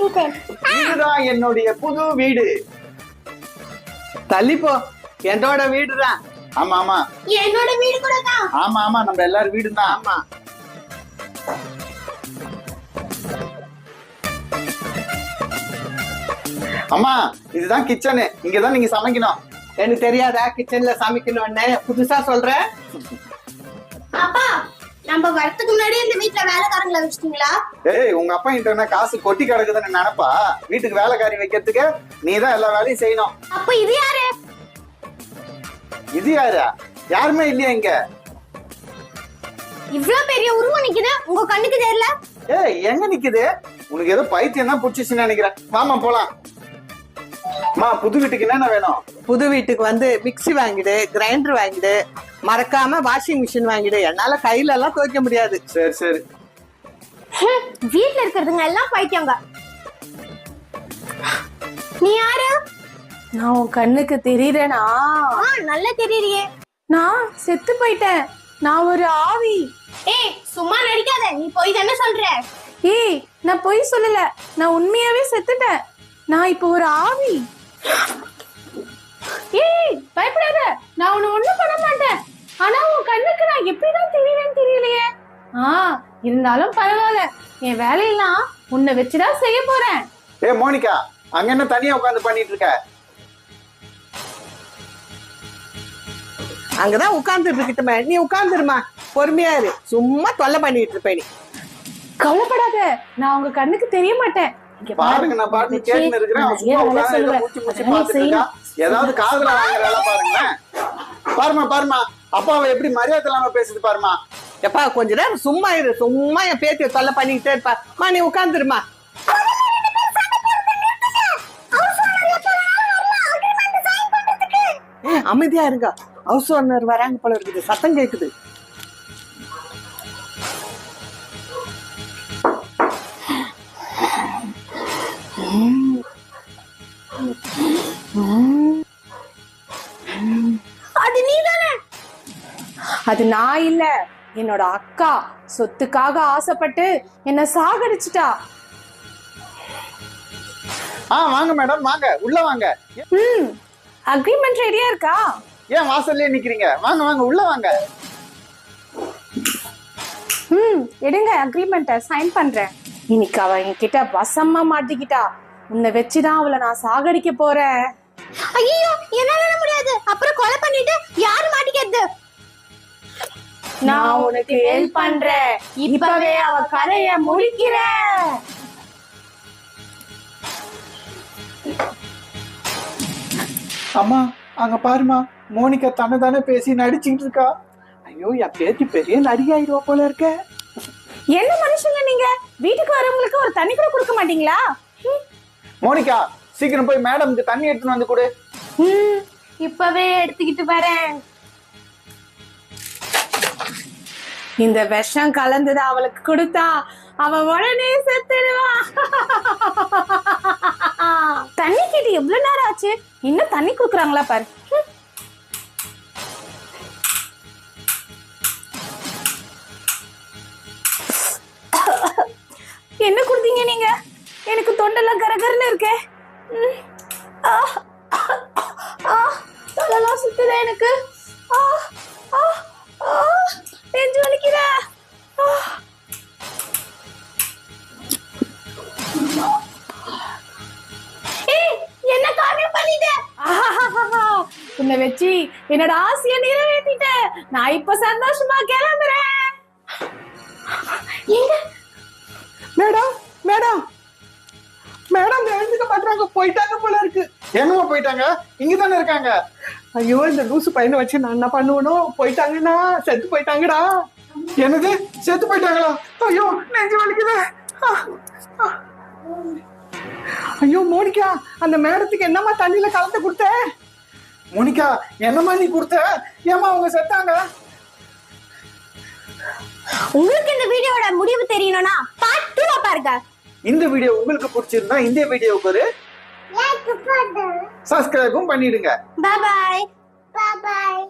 இதுதான் என்னுடைய புது வீடு. தள்ளிப்போ. என்னோட வீடுதான். ஆமா ஆமா. என்னோட வீடு கூட தான். ஆமா ஆமா. நம்ம எல்லாரும் வீடு தான் ஆமா. அம்மா இதுதான் கிச்சனு. இங்கதான் நீங்க சமைக்கணும். எனக்கு தெரியாதா? கிச்சன்ல சமைக்கணும்னு. புதுசா சொல்ற? அப்பா நம்ம வரதுக்கு முன்னாடி இந்த வீட்ல வேலைக்காரங்களை வச்சிட்டீங்களா? ஏய் உங்க அப்பா கிட்ட என்ன காசு கொட்டி கிடக்குதுன்னு நினைப்பா. வீட்டுக்கு வேலைக்காரி வைக்கிறதுக்கு நீ தான் எல்லா வேலையும் செய்யணும். அப்ப இது யாரு? இது யாரா? யாருமே இல்லையா இங்க? இவ்ளோ பெரிய உருவம் நிக்குது. உங்க கண்ணுக்கு தெரியல? ஏய் எங்க நிக்குது? உனக்கு ஏதோ பைத்தியம் தான் பிடிச்சிச்சுன்னு நினைக்கிறேன். வாமா போலாம். அம்மா புது வீட்டுக்கு என்னென்ன வேணும்? புது வீட்டுக்கு வந்து மிக்ஸி வாங்கிடு கிரைண்டர் வாங்கிடு மறக்காம வாஷிங் மிஷின் வாங்கிடு. என்னால கையில எல்லாம் துவைக்க முடியாது. சரி சரி. ஹம், வீட்ல இருக்கிறதுங்க எல்லாம் பைத்தியங்க நீ யாரு? நான் உன் கண்ணுக்கு தெரியறேனா? ஆ நல்லா தெரியலையே நான் செத்து போயிட்டேன். நான் ஒரு ஆவி. ஏய் சும்மா நடிக்காத. நீ போய் தானே சொல்ற. ஏய் நான் பொய் சொல்லல. நான் உண்மையாவே செத்துட்டேன். நான் இப்போ ஒரு ஆவி. ஏய் பயப்படாத. நான் உன்னை ஒண்ணும் பண்ண மாட்டேன். ஆனா உன் கண்ணுக்கு நான் எப்படிதான் தெரியலன்னு தெரியலையே. ஆ இருந்தாலும் பரவாயில்ல. என் வேலையெல்லாம் உன்னை வச்சுதான் செய்ய போறேன். ஏ மோனிகா அங்க என்ன தனியா உட்காந்து பண்ணிட்டு இருக்க? அங்கதான் உட்கார்ந்து இருக்கட்டுமே. நீ உட்கார்ந்துருமா. பொறுமையா இரு. சும்மா தொல்லை பண்ணிட்டு இருப்ப நீ. கவலைப்படாத. நான் உங்க கண்ணுக்கு தெரிய மாட்டேன். பாருங்க. நான் பாட்டு கேட்டு இருக்கிறேன். ஏதாவது காதுல வாங்குற வேலை பாருங்களேன். பாருமா பாருமா அப்பாவை எப்படி மரியாதை இல்லாம பேசுது பாருமா எப்பா கொஞ்ச நேரம் சும்மா இரு. சும்மா என் பேத்திய தொல்லை பண்ணிக்கிட்டே இருப்பா. மா நீ உட்கார்ந்துருமா ஏய், அமைதியா இருங்க. ஹவுஸ் ஓனர் வராங்க போல இருக்குது. சத்தம் கேக்குது. அது நான் இல்ல. என்னோட அக்கா சொத்துக்காக ஆசைப்பட்டு என்ன சாகடிச்சிட்டா. ஆ வாங்க மேடம் வாங்க. உள்ள வாங்க. ம் அக்ரிமெண்ட் ரெடியா இருக்கா? ஏன் வாசல்லே நிக்கிறீங்க? வாங்க வாங்க உள்ள வாங்க. ம் எடுங்க அக்ரிமெண்ட்டை சைன் பண்றேன். இன்னைக்கு அவ என்கிட்ட வசமா மாட்டிக்கிட்டா. உன்னை வச்சுதான் அவளை நான் சாகடிக்க போறேன். ஐயோ என்னால முடியாது. அப்புறம் கொலை பண்ணிட்டு யாரு மாட்டிக்கிறது? நான் உனக்கு ஹெல்ப் பண்றேன். இப்பவே அவ கதைய முடிக்கிறேன் அம்மா அங்க பாருமா மோனிகா தன்னை தானே பேசி நடிச்சுக்கிட்டு இருக்கா. ஐயோ என் பேத்தி பெரிய நடிகாயிடுவா போல இருக்க. என்ன மனுஷங்க நீங்க? வீட்டுக்கு வரவங்களுக்கு ஒரு தண்ணி கூட கொடுக்க மாட்டீங்களா. மோனிகா சீக்கிரம் போய் மேடம்க்கு தண்ணி எடுத்துன்னு வந்து கொடு. ம், இப்பவே எடுத்துக்கிட்டு வரேன். இந்த விஷம் கலந்தது அவளுக்கு கொடுத்தா அவ உடனே செத்துடுவா தண்ணி கேட்டு எவ்வளவு நேரம் ஆச்சு இன்னும் தண்ணி குடுக்குறாங்களா பாரு என்ன கொடுத்தீங்க நீங்க எனக்கு தொண்டெல்லாம் கரகரன்னு இருக்கே தொண்டெல்லாம் ஆ, எனக்கு ஆ, உன்னை வச்சு என்னோட ஆசைய நிறைவேற்றிட்ட நான் இப்ப சந்தோஷமா கிளம்புறேன். எங்க? Madam madam. மேடம் எழுந்துக்க மாட்டாங்க போயிட்டாங்க போல இருக்கு. எங்கம்மா போயிட்டாங்க? இங்க தானே இருக்காங்க. ஐயோ இந்த லூசு பையனை வச்சு நான் என்ன பண்ணுவனும் போயிட்டாங்கண்ணா செத்து போயிட்டாங்கடா. என்னது? செத்து போயிட்டாங்களா? ஐயோ நெஞ்சு வலிக்குது. ஐயோ மோனிகா அந்த மேடத்துக்கு என்னம்மா தண்ணியில கலந்து கொடுத்த? மோனிகா என்னம்மா நீ கொடுத்த? ஏம்மா அவங்க செத்தாங்க? உங்களுக்கு இந்த வீடியோட முடிவு தெரியணும்னா பார்ட் டூ பாருங்க. இந்த வீடியோ உங்களுக்கு பிடிச்சிருந்தா இந்த வீடியோவுக்கு ஒரு சப்ஸ்கிரைபும் பண்ணிடுங்க. பாய் பாய் பாய்